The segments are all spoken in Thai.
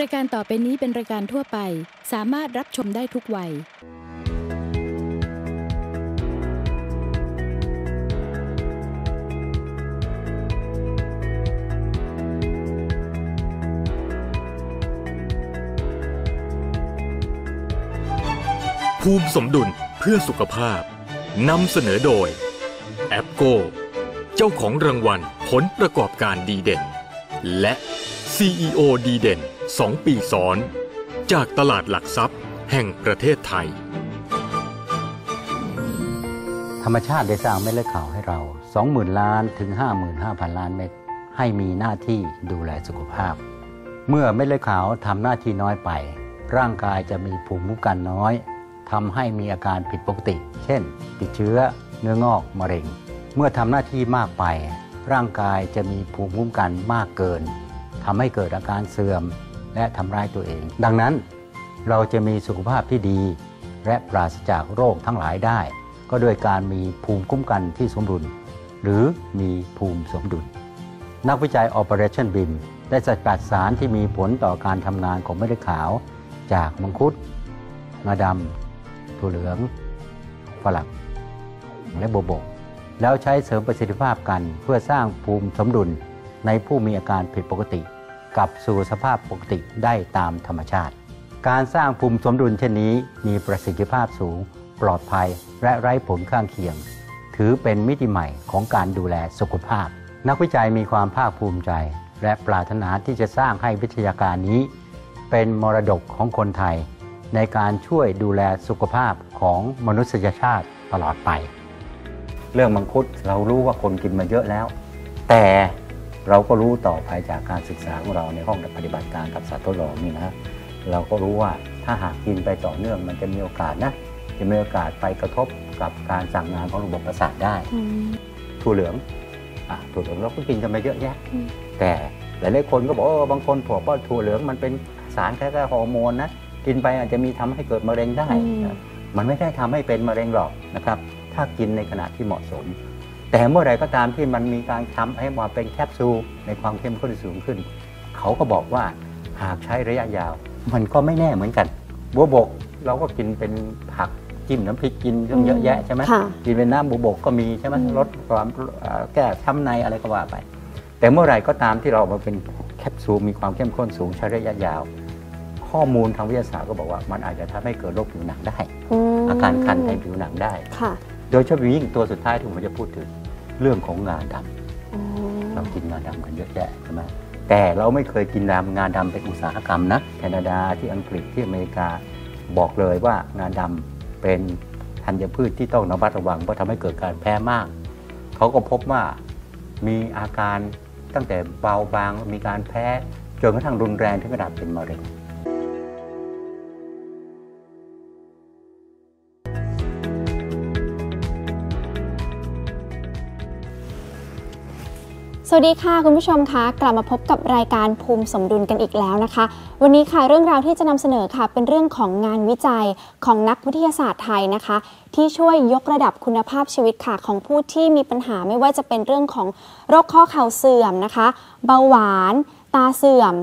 รายการต่อไปนี้เป็นรายการทั่วไป สามารถรับชมได้ทุกวัย ภูมิสมดุลเพื่อสุขภาพนำเสนอโดย แอปโก เจ้าของรางวัลผลประกอบการดีเด่น และ CEO ดีเด่น 2ปีซ้อน จากตลาดหลักทรัพย์แห่งประเทศไทย ธรรมชาติได้สร้างเม็ดเลือดขาวให้เรา 20,000 ล้านถึง 55,000 ล้านเม็ดให้มีหน้าที่ดูแลสุขภาพ เมื่อเม็ดเลือดขาวทำหน้าที่น้อยไป ร่างกายจะมีภูมิคุ้มกันน้อยทำให้มีอาการผิดปกติ เช่น ติดเชื้อ เนื้องอก มะเร็ง เมื่อทำหน้าที่มากไป ร่างกายจะมีภูมิคุ้มกันมากเกินทำให้เกิดอาการเสื่อม และทำร้ายตัวเอง ดังนั้นเราจะมีสุขภาพที่ดี และปราศจากโรคทั้งหลายได้ ก็โดยการมีภูมิคุ้มกันที่สมดุล หรือมีภูมิสมดุล นักวิจัย Operation BIM ได้สกัดสารที่มีผลต่อการทำงานของเม็ดขาว จากมังคุดงาดำถั่วเหลืองฝรั่งและโบวบกแล้วใช้เสริมประสิทธิภาพกันเพื่อสร้างภูมิสมดุลในผู้มีอาการผิดปกติ กลับสู่สภาพปกติได้ตามธรรมชาติ การสร้างภูมิสมดุลเช่นนี้มีประสิทธิภาพสูง ปลอดภัยและไร้ผลข้างเคียง ถือเป็นมิติใหม่ของการดูแลสุขภาพ นักวิจัยมีความภาคภูมิใจ และปรารถนาที่จะสร้างให้วิทยาการนี้ เป็นมรดกของคนไทย ในการช่วยดูแลสุขภาพของมนุษยชาติตลอดไป เรื่องมังคุดเรารู้ว่าคนกินมาเยอะแล้ว แต่ เราก็รู้ต่อภายจากการศึกษาของเราในห้องปฏิบัติการกับสัตว์ทดลองนี่นะเราก็รู้ว่าถ้าหากกินไปต่อเนื่องมันจะมีโอกาสนะจะมีโอกาสไปกระทบกับการสั่งงานของระบบประสาทได้ถั่วเหลืองอะถั่วเหลืองเราก็กินกันมาเยอะแยะ แต่หลายๆคนก็บอกว่าบางคนบอกว่าถั่วเหลืองมันเป็นสารคล้ายๆฮอร์โมนนะกินไปอาจจะมีทำให้เกิดมะเร็งได้นะมันไม่ได้ทำให้เป็นมะเร็งหรอกนะครับ ถ้ากินในขณะที่เหมาะสม แต่เมื่อไหร่ก็ตามที่มันมีการทำให้มาเป็นแคปซูลในความเข้มข้นที่สูงขึ้น เขาก็บอกว่าหากใช้ระยะยาว มันก็ไม่แน่เหมือนกันบัวบกเราก็กินเป็นผักจิ้มน้ำพริกกินเรื่องเยอะแยะใช่ไหมค่ะกินเป็นน้ำบัวบกก็มีใช่ไหมอืมลดความเอ่อแก้ช้ำในอะไรก็ว่าไป แต่เมื่อไหร่ก็ตามที่เราเอามาเป็นแคปซูลมีความเข้มข้นสูงใช้ระยะยาว ข้อมูลทางวิทยาศาสตร์ก็บอกว่ามันอาจจะทำให้เกิดโรคผิวหนังได้มอาการคันในผิวหนังได้ค่ะโดยเฉพาะยิ่งตัวสุดท้ายที่ผมจะพูดถึง เรื่องของงาดำอืมเรากินงาดำกันเยอะแยะใช่ไหมแต่เราไม่เคยกินดำงาดำเป็นอุตสาหกรรมนะแคนาดาที่อังกฤษที่อเมริกาบอกเลยว่างาดำเป็นธัญพืชที่ต้องระมัดระวังเพราะทำให้เกิดการแพ้มาก เขาก็พบว่ามีอาการตั้งแต่เบาบางมีการแพ้จนกระทั่งรุนแรงถึงขนาดเป็นมะเร็ง วัสดีค่ะคุณผู้ชมคะกลับมาพบกับรายการภูมิสมดุลกันอีกแล้วนะคะ วันนี้ค่ะเรื่องราวที่จะนำเสนอค่ะ เป็นเรื่องของงานวิจัยของนักวิทยาศาสตร์ไทยนะคะ ที่ช่วยยกระดับคุณภาพชีวิตค่ะของผู้ที่มีปัญหาไม่ว่าจะเป็นเรื่องของโรคข้อเข่าเสื่อมนะคะ เบาหวาน ตาเสื่อม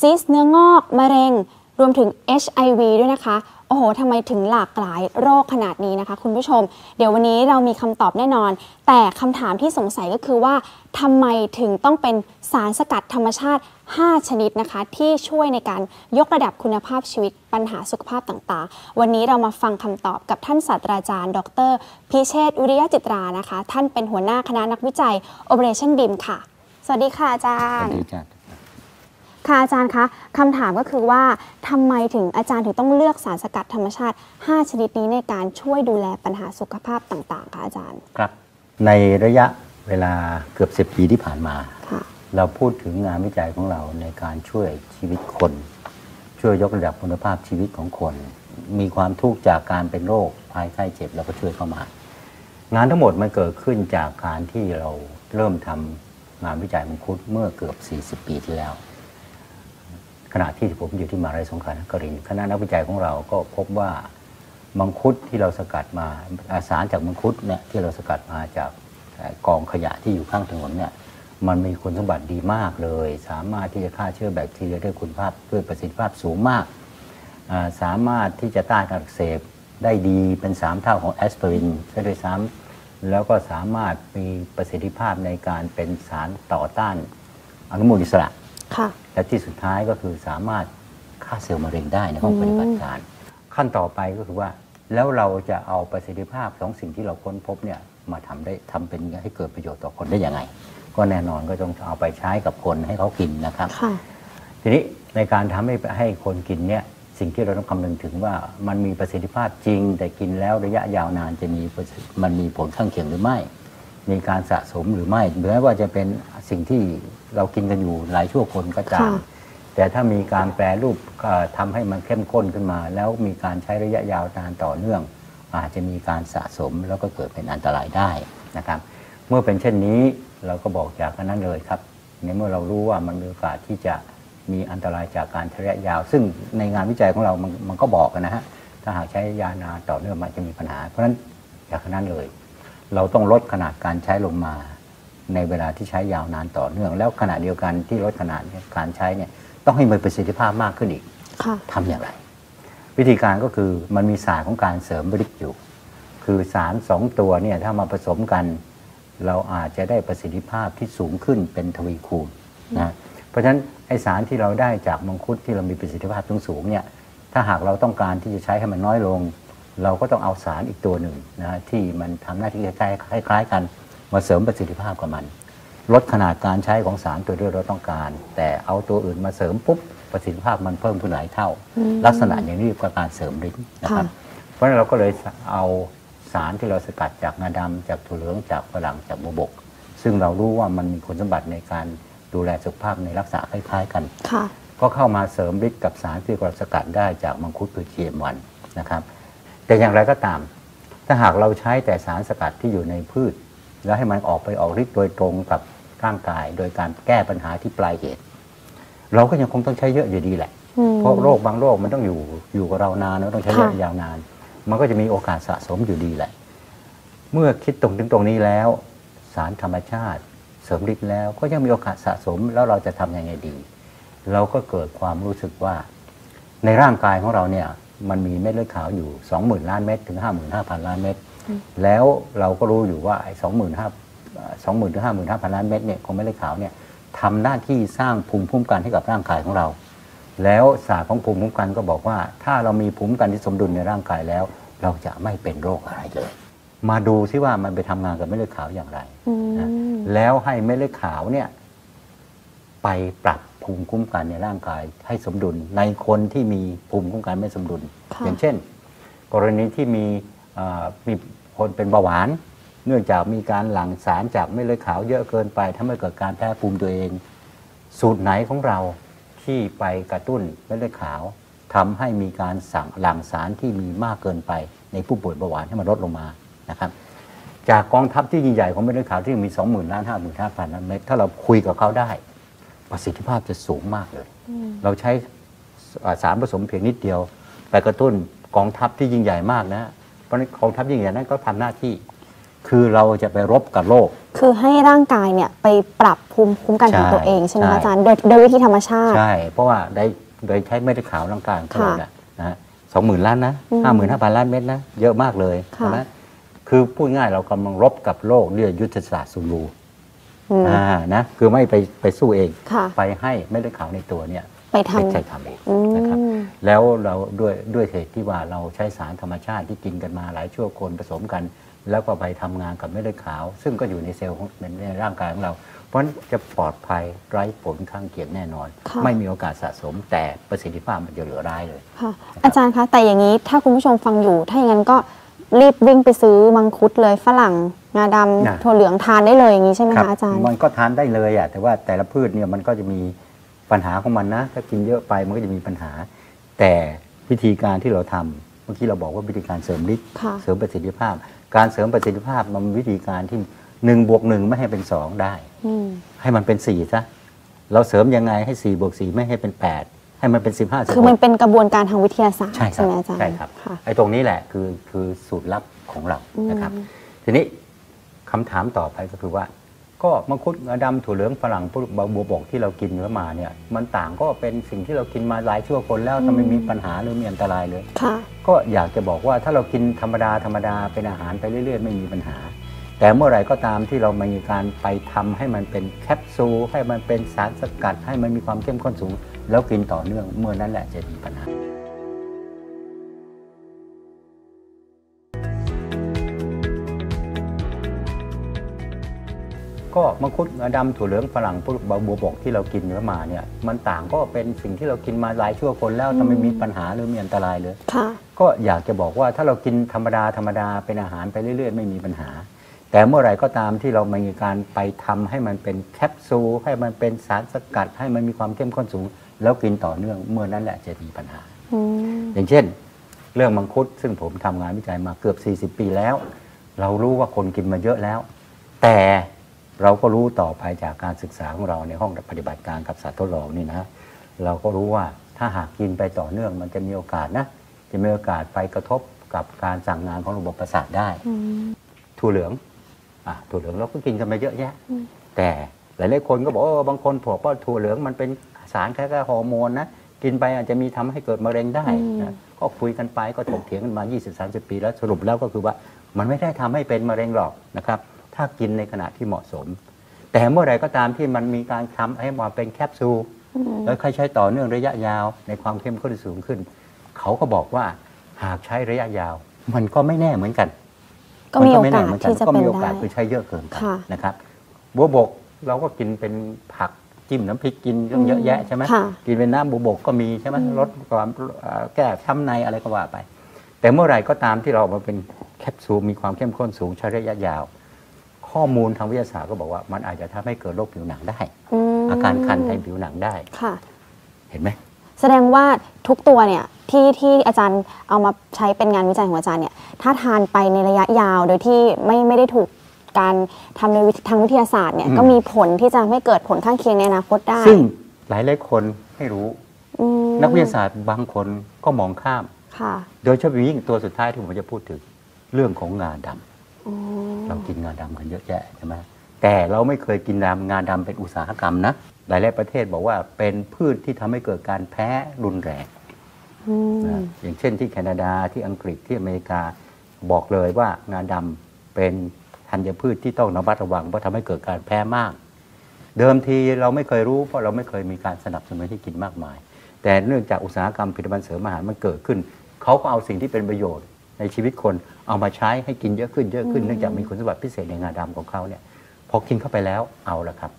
ซิสเนื้องอก มะเร็ง รวมถึง HIV ด้วยนะคะ โอ้โหทำไมถึงหลากหลายโรคขนาดนี้นะคะ คุณผู้ชม เดี๋ยววันนี้เรามีคำตอบแน่นอน แต่คำถามที่สงสัยก็คือว่าทำไมถึงต้องเป็นสารสกัดธรรมชาติ 5 ชนิดนะคะ ที่ช่วยในการยกระดับคุณภาพชีวิตปัญหาสุขภาพต่างๆ วันนี้เรามาฟังคำตอบกับท่านศาสตราจารย์ ดร พิเชษฐ์อุริยจิตรานะคะ ท่านเป็นหัวหน้าคณะนักวิจัย Operation BIM ค่ะ สวัสดีค่ะอาจาสรวัสย์ดีจ้ะ ค่ะอาจารย์คะคำถามก็คือว่าทำไมถึงอาจารย์ถึงต้องเลือกสารสกัดธรรมชาติ 5 ชนิดนี้ในการช่วยดูแลปัญหาสุขภาพต่างๆคะอาจารย์ ครับ ในระยะเวลาเกือบ 10 ปีที่ผ่านมาค่ะเราพูดถึงงานวิจัยของเราในการช่วยชีวิตคน ช่วยยกระดับคุณภาพชีวิตของคน มีความทุกข์จากการเป็นโรคภัยไข้เจ็บเราก็ช่วยเข้ามา งานทั้งหมดมันเกิดขึ้นจากการที่เราเริ่มทำงานวิจัยมังคุดเมื่อเกือบ 40 ปีที่แล้ว ขณะที่ผมอยู่ที่มหาลัยสงขลานครินทร์คณะนักวิจัยของเราก็พบว่ามังคุดที่เราสกัดมาอาสารจากมังคุดเนี่ยที่เราสกัดมาจากกองขยะที่อยู่ข้างถนนเนี่ยมันมีคุณสมบัติดีมากเลย สามารถที่จะฆ่าเชื้อแบคทีเรียด้วยคุณภาพด้วยประสิทธิภาพสูงมาก สามารถที่จะต้านการอักเสบได้ดีเป็น 3 เท่าของแอสไพรินใช่ด้วยซ้ำแล้วก็สามารถมีประสิทธิภาพในการเป็นสารต่อต้านอนุมูลอิสระ และที่สุดท้ายก็คือสามารถฆ่าเซลล์มะเร็งได้ในห้องปฏิบัติการ ขั้นต่อไปก็คือว่า แล้วเราจะเอาประสิทธิภาพของสิ่งที่เราค้นพบเนี่ยมาทำได้ทำเป็นให้เกิดประโยชน์ต่อคนได้ยังไง ก็แน่นอนก็ต้องเอาไปใช้กับคนให้เขากินนะครับค่ะทีนี้ในการทำให้ให้คนกินเนี่ยสิ่งที่เราต้องคำนึงถึงว่ามันมีประสิทธิภาพจริง แต่กินแล้วระยะยาวนานจะมีประสิทธิมันมีผลข้างเคียงหรือไม่ มีการสะสมหรือไม่แม้ว่าจะเป็น สิ่งที่เรากินกันอยู่หลายชั่วคนก็ตามค่ะแต่ถ้ามีการแปรรูปเอ่อทำให้มันเข้มข้นขึ้นมา แล้วมีการใช้ระยะยาวนานต่อเนื่อง อาจจะมีการสะสมแล้วก็เกิดเป็นอันตรายได้นะครับ เมื่อเป็นเช่นนี้เราก็บอกจากกันนั้นเลยครับ ในเมื่อเรารู้ว่ามันมีโอกาสที่จะมีอันตรายจากการใช้ระยะยาว ซึ่งในงานวิจัยของเรามันมันก็บอกกันนะฮะถ้าหากใช้ยานานต่อเนื่องมันจะมีปัญหา เพราะฉะนั้นจากนั้นเลย เราต้องลดขนาดการใช้ลงมา ในเวลาที่ใช้ยาวนานต่อเนื่อง แล้วขณะเดียวกันที่ลดขนาดการใช้เนี่ยต้องให้มีประสิทธิภาพมากขึ้นอีกค่ะทำอย่างไร วิธีการก็คือมันมีศาสตร์ของการเสริมบริกอยู่ คือสารสองตัวเนี่ยถ้ามาผสมกัน เราอาจจะได้ประสิทธิภาพที่สูงขึ้นเป็นทวีคูณนะเพราะฉะนั้นไอสารที่เราได้จากมังคุดที่เรามีประสิทธิภาพสูงๆเนี่ยถ้าหากเราต้องการที่จะใช้ให้มันน้อยลง เราก็ต้องเอาสารอีกตัวหนึ่งนะที่มันทำหน้าที่คล้ายๆคล้ายๆกัน มาเสริมประสิทธิภาพกับมัน ลดขนาดการใช้ของสารตัวที่เราต้องการ แต่เอาตัวอื่นมาเสริมปุ๊บประสิทธิภาพมันเพิ่มขึ้นหลายเท่า ลักษณะอย่างนี้เรียกว่าการเสริมฤทธิ์นะครับ เพราะฉะนั้นเราก็เลยเอาสารที่เราสกัดจากงาดำจากถั่วเหลืองจากฝรั่งจากบัวบก ซึ่งเรารู้ว่ามันมีคุณสมบัติในการดูแลสุขภาพในลักษณะคล้ายๆกันค่ะก็เข้ามาเสริมฤทธิ์กับสารที่เราสกัดได้จากมังคุดคือ GM1 นะครับ แต่อย่างไรก็ตาม ถ้าหากเราใช้แต่สารสกัดที่อยู่ในพืช แล้วให้มันออกไปออกฤทธิ์โดยตรงกับร่างกาย โดยการแก้ปัญหาที่ปลายเหตุ เราก็ยังคงต้องใช้เยอะอยู่ดีแหละอืมเพราะโรคบางโรคมันต้องอยู่อยู่กับเรานานเราต้องใช้ระยะค่ะยาวนาน มันก็จะมีโอกาสสะสมอยู่ดีแหละ เมื่อคิดตรงถึงตรงนี้แล้ว สารธรรมชาติเสริมฤทธิ์แล้วก็ยังมีโอกาสสะสมแล้วเราจะทำยังไงดี เราก็เกิดความรู้สึกว่า ในร่างกายของเราเนี่ยมันมีเม็ดเลือดขาวอยู่ 20,000 ล้านเม็ดถึง 55,000 ล้านเม็ด แล้วเราก็รู้อยู่ว่าไอ้25,000 20,000ถึง55,000ล้านเม็ดเนี่ยของเม็ดเลือดขาวเนี่ยทำหน้าที่สร้างภูมิคุ้มกันให้กับร่างกายของเรา แล้วศาสตร์ของภูมิคุ้มกันก็บอกว่า ถ้าเรามีภูมิคุ้มกันที่สมดุลในร่างกายแล้ว เราจะไม่เป็นโรคอะไรเลย มาดูซิว่ามันไปทำงานกับเม็ดเลือดขาวอย่างไรนะแล้วให้เม็ดเลือดขาวเนี่ยไปปรับภูมิคุ้มกันในร่างกายให้สมดุลในคนที่มีภูมิคุ้มกันไม่สมดุล อย่างเช่น กรณีที่มี มีคนเป็นเบาหวาน เนื่องจากมีการหลั่งสารจากเม็ดเลือดขาวเยอะเกินไปทำให้เกิดการแพ้ภูมิตัวเอง สูตรไหนของเราที่ไปกระตุ้นเม็ดเลือดขาวทำให้มีการสั่งหลั่งสารที่มีมากเกินไป ในผู้ป่วยเบาหวานให้มันลดลงมานะครับจากกองทัพที่ยิ่งใหญ่ของเม็ดเลือดขาวที่มี 20,000ล้าน55,000ล้านเม็ดถ้าเราคุยกับเขาได้ ประสิทธิภาพจะสูงมากเลย เราใช้เอ่อสารผสมเพียงนิดเดียว ไปกระตุ้นกองทัพที่ยิ่งใหญ่มากนะ เพราะฉะนั้นกองทัพยิ่งใหญ่นั้นก็ทำหน้าที่ คือเราจะไปรบกับโลก คือให้ร่างกายเนี่ยไปปรับภูมิคุ้มกันของใช่ตัวเองใช่ไหมใช่คะอาจารย์โดยโดยวิธีธรรมชาติ ใช่ เพราะว่าได้โดยใช้เม็ดเลือดขาวร่างกายของเราค่ะเนี่ยนะฮะสองหมื่นล้านนะอืมห้าหมื่นห้าพันล้านเม็ดนะ เยอะมากเลยค่ะใช่ไหมคือพูดง่ายเรากำลังรบกับโลกด้วยยุทธศาสตร์ซูลูอืมอ่านะคือไม่ไปไปสู้เองค่ะไปให้เม็ดเลือดขาวในตัวเนี่ย ไปทไม่ใช่ทำเองำอืมนะครับแล้วเราด้วยด้วยเหตุที่ว่าเราใช้สารธรรมชาติที่กินกันมาหลายชั่วคนผสมกัน แล้วก็ไปทำงานกับเม็ดเลือดขาว ซึ่งก็อยู่ในเซลล์ของในร่างกายของเรา เพราะฉะนั้นจะปลอดภัยไร้ผลข้างเคียงแน่นอนค่ะไม่มีโอกาสสะสม แต่ประสิทธิภาพมันจะเหลือร้ายเลยค่ะอาจารย์คะแต่อย่างนี้ถ้าคุณผู้ชมฟังอยู่ ถ้าอย่างนั้นก็รีบวิ่งไปซื้อมังคุดเลยฝรั่งงาดนะำถั่วเหลืองทานได้เลยอย่างนี้ใช่ไหมครัคะอาจารย์มันก็ทานได้เลยอะแต่ว่าแต่ละพืชเนี่ยมันก็จะมี ปัญหาของมันนะ ถ้ากินเยอะไปมันก็จะมีปัญหา แต่วิธีการที่เราทำเมื่อกี้เราบอกว่าวิธีการเสริมฤทธิ์ค่ะเสริมประสิทธิภาพ การเสริมประสิทธิภาพมันมีวิธีการที่หนึ่งบวกหนึ่งไม่ให้เป็นสองได้อืมให้มันเป็นสี่ซะเราเสริมยังไงให้สี่บวกสี่ไม่ให้เป็นแปดให้มันเป็นสิบห้าสิบคือมันเป็นกระบวนการทางวิทยาศาสตร์ใช่ครับไหมอาจารย์ใช่ครับค่ะไอ้ตรงนี้แหละคือคือสูตรลับของเราอืมนะครับ ทีนี้คำถามต่อไปก็คือว่า ก็มังคุดงาดำถั่วเหลืองฝรั่งพวกบัวบกที่เรากินเนื้อมาเนี่ยมันต่างก็เป็นสิ่งที่เรากินมาหลายชั่วคนแล้วทำไมมีปัญหาหรือมีอันตรายเลยค่ะก็อยากจะบอกว่าถ้าเรากินธรรมดาธรรมดาเป็นอาหารไปเรื่อย ๆ ไม่มีปัญหา แต่เมื่อไหร่ก็ตามที่เรามีการไปทำให้มันเป็นแคปซูลให้มันเป็นสารสกัด ให้มันมีความเข้มข้นสูง แล้วกินต่อเนื่องเมื่อนั้นแหละจะมีปัญหา ก็มังคุดงาดำถั่วเหลืองฝรั่งพวกบัวบกที่เรากินเนื้อมาเนี่ยมันต่างก็เป็นสิ่งที่เรากินมาหลายชั่วคนแล้วทำไมมีปัญหาหรือมีอันตรายเลยค่ะก็อยากจะบอกว่าถ้าเรากินธรรมดาธรรมดาเป็นอาหารไปเรื่อย ๆ ไม่มีปัญหา แต่เมื่อไหร่ก็ตามที่เรามีการไปทำให้มันเป็นแคปซูลให้มันเป็นสารสกัด ให้มันมีความเข้มข้นสูง แล้วกินต่อเนื่องเมื่อนั้นแหละจะมีปัญหาอืมอย่างเช่น เรื่องมังคุดซึ่งผมทำงานวิจัยมาเกือบ 40 ปีแล้ว เรารู้ว่าคนกินมาเยอะแล้ว แต่ เราก็รู้ต่อไปจากการศึกษาของเราในห้องปฏิบัติการกับสัตว์ทดลองนี่นะเราก็รู้ว่าถ้าหากกินไปต่อเนื่องมันจะมีโอกาสนะ จะมีโอกาสไปกระทบกับการสั่งงานของระบบประสาทได้อืมถั่วเหลืองอะถั่วเหลืองเราก็กินกันมาเยอะแยะอืมแต่หลายๆคนก็บอกเออบางคนบอกว่าถั่วเหลืองมันเป็นสารคล้ายๆฮอร์โมนนะกินไปอาจจะมีทำให้เกิดมะเร็งได้นะก็คุยกันไปก็ถกเถียงกันมา 20-30 ปีแล้วสรุปแล้วก็คือว่ามันไม่ได้ทำให้เป็นมะเร็งหรอกนะครับ ถ้ากินในขณะที่เหมาะสม แต่เมื่อไหร่ก็ตามที่มันมีการทำให้มาเป็นแคปซูลอืมแล้วใครใช้ต่อเนื่องระยะยาวในความเข้มข้นสูงขึ้น เขาก็บอกว่าหากใช้ระยะยาว มันก็ไม่แน่เหมือนกัน ก็มีโอไแน่กาสเหมืนนที่จะก็เป็นมีโอได้กาสคือใช้เยอะเกินไปค่ะนะครับบัวบกเราก็กินเป็นผักจิ้มน้ำพริกกินเรื่องเยอะแยะใช่ไหมค่ะกินเป็นน้ำบัวบกก็มีใช่ไหมอืมลดความเอ่อแก้ช้ำในอะไรก็ว่าไป แต่เมื่อไหร่ก็ตามที่เราเอามาเป็นแคปซูลมีความเข้มข้นสูงใช้ระยะยาว ข้อมูลทางวิทยาศาสตร์ก็บอกว่ามันอาจจะทำให้เกิดโรคผิวหนังได้มอาการคันทางผิวหนังได้ค่ะ เห็นไหมแสดงว่าทุกตัวเนี่ยที่ที่อาจารย์เอามาใช้เป็นงานวิจัยของอาจารย์เนี่ยถ้าทานไปในระยะยาวโดยที่ไม่ไม่ได้ถูกการทำในวิธีทางวิทยาศาสตร์เนี่ยอืมก็มีผลที่จะไม่เกิดผลข้างเคียงในอนาคตได้ ซึ่งหลายหลายๆคนไม่รู้อืมนักวิทยาศาสตร์บางคนก็มองข้ามค่ะโดยเฉพาะยิ่งตัวสุดท้ายที่ผมจะพูดถึงเรื่องของงาดำอ๋อ เรากินงาดำกันเยอะแยะใช่ไหมแต่เราไม่เคยกินดำงาดำเป็นอุตสาหกรรมนะหลายๆประเทศบอกว่าเป็นพืชที่ทำให้เกิดการแพ้รุนแรงอืมนะอย่างเช่นที่แคนาดาที่อังกฤษที่อเมริกาบอกเลยว่างาดำเป็นธัญพืชที่ต้องระมัดระวังเพราะทำให้เกิดการแพ้มาก เดิมทีเราไม่เคยรู้ เพราะเราไม่เคยมีการสนับสนุนให้กินมากมาย แต่เนื่องจากอุตสาหกรรมผลิตภัณฑ์เสริมอาหารมันเกิดขึ้น เขาก็เอาสิ่งที่เป็นประโยชน์ ในชีวิตคนเอามาใช้ให้กินเยอะขึ้นเยอะขึ้นอืมเนื่องจากมีคุณสมบัติพิเศษในงาดำของเขาเนี่ยพอกินเข้าไปแล้วเอาละครับ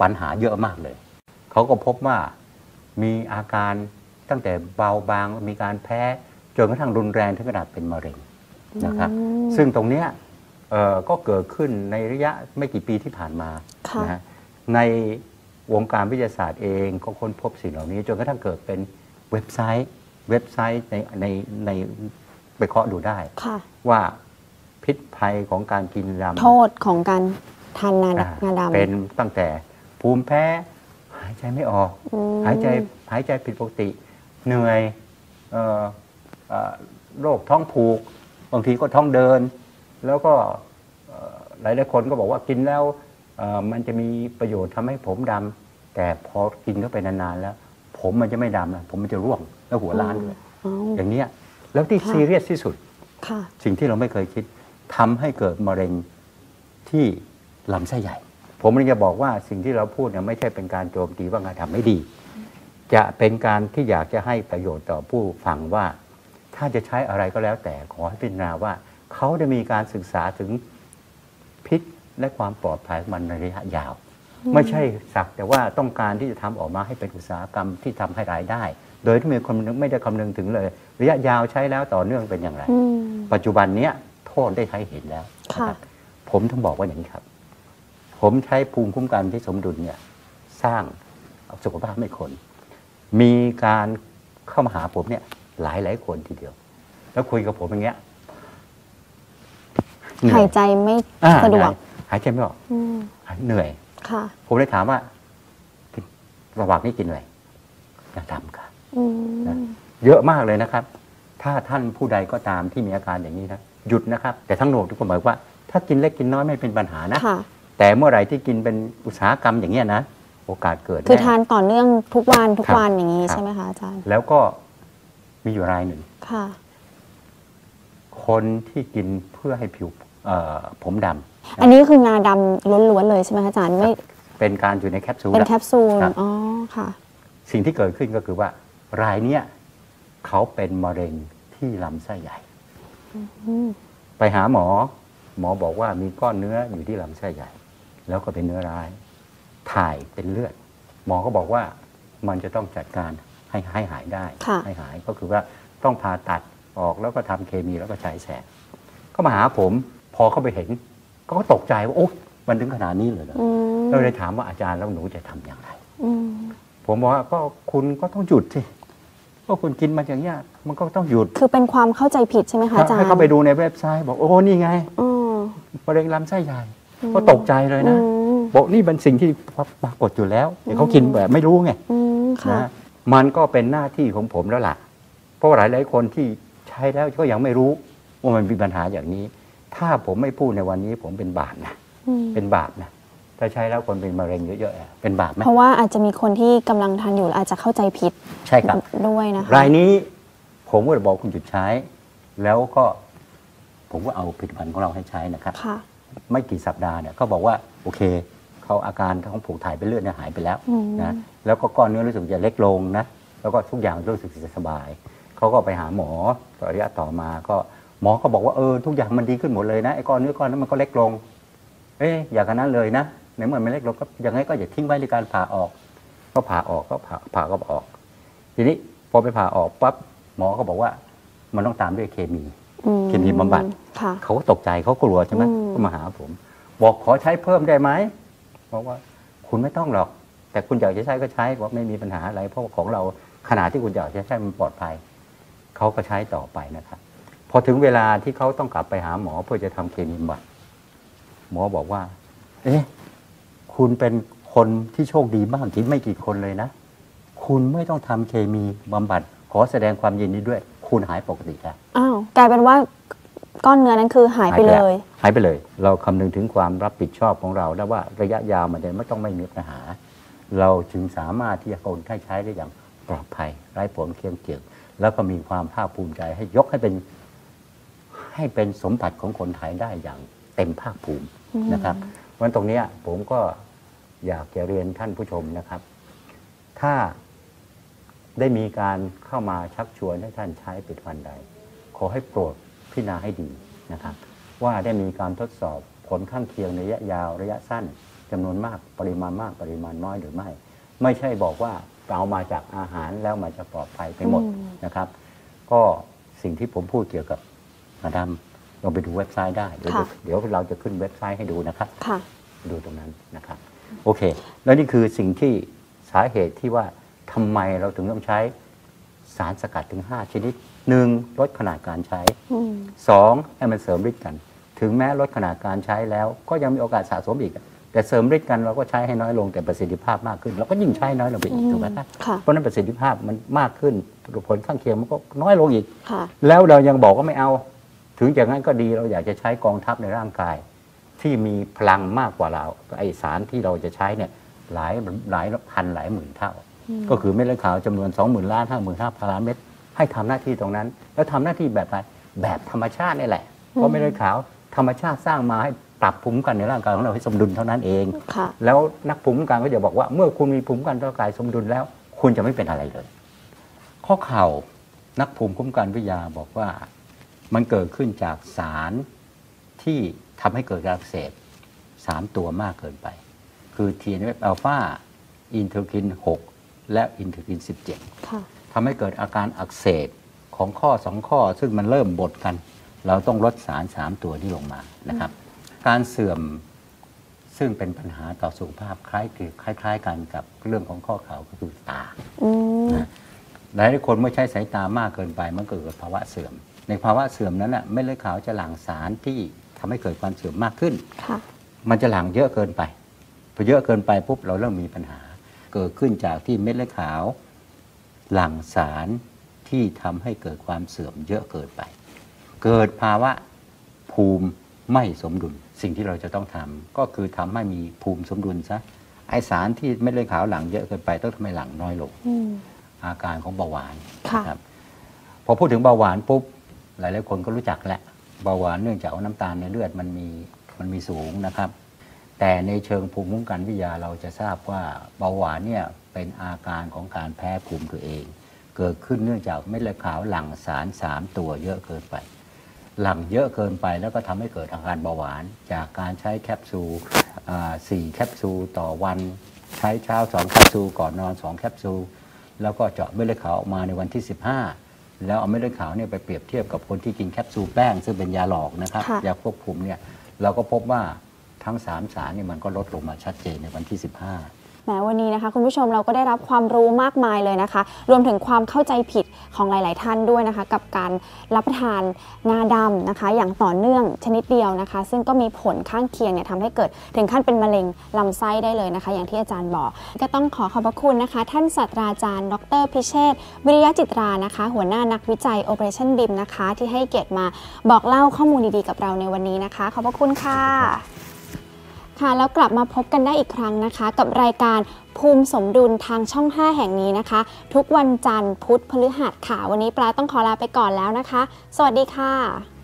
ปัญหาเยอะมากเลย เขาก็พบว่ามีอาการตั้งแต่เบาบางมีการแพ้จนกระทั่งรุนแรงถึงขนาดเป็นมะเร็งนะครับอืมซึ่งตรงเนี้ยเอ่อก็เกิดขึ้นในระยะไม่กี่ปีที่ผ่านมาค่ะนะฮะในวงการวิทยาศาสตร์เองก็ค้นพบสิ่งเหล่านี้ จนกระทั่งเกิดเป็นเว็บไซต์ เว็บไซต์ในในใน ไปเคาะดูได้ ค่ะ ว่าพิษภัยของการกินดำโทษของการทานนาอ่างาดำเป็นตั้งแต่ภูมิแพ้หายใจไม่ออก อืม หายใจหายใจผิดปกติ เหนื่อยเอ่อเอ่อโรคท้องผูก บางทีก็ท้องเดิน แล้วก็เอ่อหลายหลายๆคนก็บอกว่ากินแล้วเอ่อมันจะมีประโยชน์ทำให้ผมดำแต่พอกินเข้าไปนานๆแล้ว ผมมันจะไม่ดำนะผมมันจะร่วงแล้วหัวล้านด้วยอ๋ออย่างเนี้ย แล้วที่ค่ะซีเรียสที่สุดค่ะสิ่งที่เราไม่เคยคิดทำให้เกิดมะเร็งที่ลำไส้ใหญ่ ผมเลยจะบอกว่าสิ่งที่เราพูดเนี่ยไม่ใช่เป็นการโจมตีว่างานทำไม่ดี จะเป็นการที่อยากจะให้ประโยชน์ต่อผู้ฟังว่า ถ้าจะใช้อะไรก็แล้วแต่ขอให้พิจารณาว่าเขาได้มีการศึกษาถึงพิษและความปลอดภัยของมันในระยะยาว ไม่ใช่สักแต่ว่าต้องการที่จะทำออกมาให้เป็นอุตสาหกรรมที่ทำให้รายได้ โดยที่มีคนนึงไม่ได้คำนึงถึงเลย ระยะยาวใช้แล้วต่อเนื่องเป็นอย่างไรอืมปัจจุบันเนี้ยโทษได้ให้เห็นแล้วค่ะนะครับผมต้องบอกว่าอย่างนี้ครับ ผมใช้ภูมิคุ้มกันที่สมดุลเนี่ยสร้างสุขภาพให้คน มีการเข้ามาหาผมเนี่ย หลายหลายๆคนทีเดียว แล้วคุยกับผมอย่างเงี้ยเหนื่อหายใจไม่อ่าสะดวก หายใจไม่ออกอืมหายเหนื่อย ค่ะ ผมเลยถามว่ากินระหว่างนี้กินอะไรยาดำค่ะอืมนะ เยอะมากเลยนะครับ ถ้าท่านผู้ใดก็ตามที่มีอาการอย่างนี้นะหยุดนะครับ แต่ทั้งโหนดทุกคนหมายว่า ถ้ากินเล็กกินน้อยไม่เป็นปัญหานะค่ะแต่เมื่อไหร่ที่กินเป็นอุตสาหกรรมอย่างเงี้ยนะโอกาสเกิดคือแน่ทานต่อเนื่องทุกวันทุกครับวันอย่างนี้ครับใช่ไหมคะอาจารย์ แล้วก็มีอยู่รายหนึ่งค่ะ คนที่กินเพื่อให้ผิวเอ่อผมดำอันนี้คืองาดำล้วนๆเลยใช่ไหมคะอาจารย์ไม่เป็นการอยู่ในแคปซูลเป็นอะแคปซูลครับอ๋อค่ะ สิ่งที่เกิดขึ้นก็คือว่า รายเนี้ยเขาเป็นมะเร็งที่ลำไส้ใหญ่อืมไปหาหมอ หมอบอกว่ามีก้อนเนื้ออยู่ที่ลำไส้ใหญ่ แล้วก็เป็นเนื้อร้าย ถ่ายเป็นเลือด หมอก็บอกว่ามันจะต้องจัดการให้ให้หายได้ค่ะให้หายก็คือว่าต้องผ่าตัดออกแล้วก็ทำเคมีแล้วก็ใช้แสงก็มาหาผม พอเขาไปเห็น ก็ตกใจว่าโอ้มันถึงขนาดนี้เลยเหรออืมเราเลยถามว่าอาจารย์แล้วหนูจะทำอย่างไรอืมผมบอกว่าก็คุณก็ต้องหยุดสิ ก็คุณกินมาอย่างเงี้ยมันก็ต้องหยุด คือเป็นความเข้าใจผิดใช่ไหมคะอาจารย์ให้เขาไปดูในเว็บไซต์บอกโอ้นี่ไงอ๋อมะเร็งลำไส้ใหญ่อืมก็ตกใจเลยนะอืมบอกนี่เป็นสิ่งที่ปรากฏอยู่แล้วแต่เขากินแบบไม่รู้ไงอืมค่ะนะมันก็เป็นหน้าที่ของผมแล้วล่ะ เพราะว่าหลายหลายๆคนที่ใช้แล้วก็ยังไม่รู้ว่ามันมีปัญหาอย่างนี้ ถ้าผมไม่พูดในวันนี้ผมเป็นบาปนะอืมเป็นบาปนะ ถ้าใช้แล้วคนเป็นมะเร็งเยอะๆอะเป็นบาปไหมเพราะว่าอาจจะมีคนที่กำลังทานอยู่แล้วอาจจะเข้าใจผิดใช่ครับด้วยนะคะรายนี้ผมก็จะบอกคุณหยุดใช้ แล้วก็ผมก็เอาผลิตภัณฑ์ของเราให้ใช้นะครับค่ะไม่กี่สัปดาห์เนี่ยก็บอกว่าโอเคเขาอาการของผูกถ่ายเป็นเลือดเนี่ยหายไปแล้วอืมนะแล้วก็ก้อนเนื้อรู้สึกจะเล็กลงนะแล้วก็ทุกอย่างรู้สึกจะสบายเขาก็ไปหาหมอระยะต่อมาก็หมอก็บอกว่าเออทุกอย่างมันดีขึ้นหมดเลยนะไอ้ก้อนเนื้อก้อนนั้นมันก็เล็กลง เอ๊ะอย่างนั้นเลยนะ ในเมื่อมันเล็กลงก็ยังไงก็อย่าทิ้งไว้ในการผ่าออก ก็ผ่าออกก็ผ่าผ่าก็ออก ทีนี้พอไปผ่าออกปั๊บหมอก็บอกว่า มันต้องตามด้วยเคมีอืมเคมีบำบัดค่ะเขาก็ตกใจเขากลัวใช่ไหมอืมก็มาหาผม บอกขอใช้เพิ่มได้ไหมบอกว่าคุณไม่ต้องหรอก แต่คุณอยากจะใช้ก็ใช้ว่าไม่มีปัญหาอะไร เพราะว่าของเราขนาดที่คุณอยากจะใช้มันปลอดภัยเขาก็ใช้ต่อไปนะครับพอถึงเวลาที่เขาต้องกลับไปหาหมอเพื่อจะทำเคมีบำบัดหมอบอกว่า เอ๊ะ คุณเป็นคนที่โชคดีมากที่ไม่กี่คนเลยนะ คุณไม่ต้องทำเคมีบำบัด ขอแสดงความยินดีด้วย คุณหายปกติแล้วอ้าวกลายเป็นว่าก้อนเนื้อนั้นคือหายไปเลย หายไปเลย เราคำนึงถึงความรับผิดชอบของเราแล้วว่าระยะยาวมันจะไม่ต้องไม่มีปัญหา เราจึงสามารถที่จะคนให้ใช้ได้อย่างปลอดภัยไร้ผลเคียงเกี่ยวแล้วก็มีความภาคภูมิใจให้ยกให้เป็นให้เป็นสมบัติของคนไทยได้อย่างเต็มภาคภูมิอืมนะครับวันตรงเนี้ยผมก็ อยากจะเรียนท่านผู้ชมนะครับ ถ้าได้มีการเข้ามาชักชวนให้ท่านใช้ผลิตภัณฑ์ใด ขอให้โปรดพิจารณาให้ดีนะครับ ว่าได้มีการทดสอบผลข้างเคียงในระยะยาวระยะสั้นจำนวนมากปริมาณมากปริมาณน้อยหรือไม่ ไม่ใช่บอกว่าเอามาจากอาหารแล้วมันจะปลอดภัยไปหมดอืมนะครับ ก็สิ่งที่ผมพูดเกี่ยวกับมาดามลองไปดูเว็บไซต์ได้ เดี๋ยวค่ะเดี๋ยวเราจะขึ้นเว็บไซต์ให้ดูนะครับค่ะดูตรงนั้นนะครับ โอเค แล้วนี่คือสิ่งที่สาเหตุที่ว่าทำไมเราถึงต้องใช้สารสกัดถึง 5 ชนิดหนึ่งลดขนาดการใช้อืมสองให้มันเสริมฤทธิ์กัน ถึงแม้ลดขนาดการใช้แล้ว ก็ยังมีโอกาสสะสมอีก แต่เสริมฤทธิ์กันเราก็ใช้ให้น้อยลงแต่ประสิทธิภาพมากขึ้น เราก็ยิ่งใช้น้อยลงไปอีกถูกไหมครับค่ะเพราะฉะนั้นประสิทธิภาพมันมากขึ้นผลข้างเคียงมันก็น้อยลงอีกค่ะแล้วเรายังบอกว่าไม่เอา ถึงอย่างนั้นก็ดีเราอยากจะใช้กองทัพในร่างกาย ที่มีพลังมากกว่าเราไอสารที่เราจะใช้เนี่ยหลายหลายพันหลายหมื่นเท่าอืมก็คือเม็ดเลือดขาวจำนวน 2 0,000ล้าน5 5 0 0 0ล้านเม็ดให้ทำหน้าที่ตรงนั้น แล้วทำหน้าที่แบบไหนแบบธรรมชาตินี่แหละเพราะเม็ดเลือดขาวธรรมชาติสร้างมาให้ปรับภูมิคุ้มกันในร่างกายของเราให้สมดุลเท่านั้นเองค่ะแล้วนักภูมิคุ้มกันก็จะบอกว่า เมื่อคุณมีภูมิคุ้มกันร่างกายสมดุลแล้ว คุณจะไม่เป็นอะไรเลย ข้อเข่านักภูมิคุ้มกันวิทยาบอกว่า มันเกิดขึ้นจากสารที่ ทำให้เกิดการอักเสบสามตัวมากเกินไป คือ TNF อัลฟาอินเทอร์คิน 6 และอินเทอร์คิน 17ค่ะทำให้เกิดอาการอักเสบของข้อสองข้อ ซึ่งมันเริ่มบดกัน เราต้องลดสารสามตัวที่ลงมานะครับ การเสื่อมซึ่งเป็นปัญหาต่อสุขภาพคล้ายคือคล้าย ๆ กันกับเรื่องของข้อเข่าก็คือตาอืมนะหลายคนเมื่อใช้สายตามากเกินไปมันเกิดภาวะเสื่อม ในภาวะเสื่อมนั้นน่ะเม็ดเลือดขาวจะหลั่งสารที่ ทำให้เกิดความเสื่อมมากขึ้นค่ะมันจะหลั่งเยอะเกินไป พอเยอะเกินไปปุ๊บเราเริ่มมีปัญหา เกิดขึ้นจากที่เม็ดเลือดขาว หลั่งสารที่ทำให้เกิดความเสื่อมเยอะเกินไป เกิดภาวะภูมิไม่สมดุล สิ่งที่เราจะต้องทำก็คือทำให้มีภูมิสมดุลซะ ไอสารที่เม็ดเลือดขาวหลังเยอะเกินไปต้องทำให้หลังน้อยลงอืมอาการของเบาหวานค่ะนะครับ พอพูดถึงเบาหวานปุ๊บหลายๆคนก็รู้จักแหละ เบาหวานเนื่องจากว่าน้ำตาลในเลือดมันมีมันมีสูงนะครับ แต่ในเชิงภูมิคุ้มกันวิทยาเราจะทราบว่าเบาหวานเนี่ยเป็นอาการของการแพ้ภูมิตัวเอง เกิดขึ้นเนื่องจากเม็ดเลือดขาวหลั่งสาร 3 ตัวเยอะเกินไป หลั่งเยอะเกินไปแล้วก็ทำให้เกิดอาการเบาหวาน จากการใช้แคปซูลสี่แคปซูลต่อวัน ใช้เช้า2แคปซูลก่อนนอน 2 แคปซูลแล้วก็เจาะเม็ดเลือดขาวออกมาในวันที่ 15 แล้วเอาเม็ดเลือดขาวเนี่ยไปเปรียบเทียบกับคนที่กินแคปซูลแป้ง ซึ่งเป็นยาหลอกนะครับค่ะ ยาควบคุมเนี่ยเราก็พบว่าทั้ง 3 สารเนี่ยมันก็ลดลงมาชัดเจนในวันที่ 15 แหมวันนี้นะคะคุณผู้ชมเราก็ได้รับความรู้มากมายเลยนะคะ รวมถึงความเข้าใจผิดของหลาย ๆ ท่านด้วยนะคะ กับการรับประทานงาดำนะคะ อย่างต่อเนื่องชนิดเดียวนะคะ ซึ่งก็มีผลข้างเคียงเนี่ยทำให้เกิดถึงขั้นเป็นมะเร็งลำไส้ได้เลยนะคะ อย่างที่อาจารย์บอก ก็ต้องขอขอบพระคุณนะคะ ท่านศาสตราจารย์ ดร พิเชษวิริยะจิตรานะคะ หัวหน้านักวิจัย Operation BIM นะคะ ที่ให้เกียรติมาบอกเล่าข้อมูลดี ๆ กับเราในวันนี้นะคะ ขอบพระคุณค่ะ ค่ะแล้วกลับมาพบกันได้อีกครั้งนะคะ กับรายการภูมิสมดุลทางช่อง 5 แห่งนี้นะคะ ทุกวันจันทร์พุธพฤหัสค่ะ วันนี้ปลาต้องขอลาไปก่อนแล้วนะคะ สวัสดีค่ะ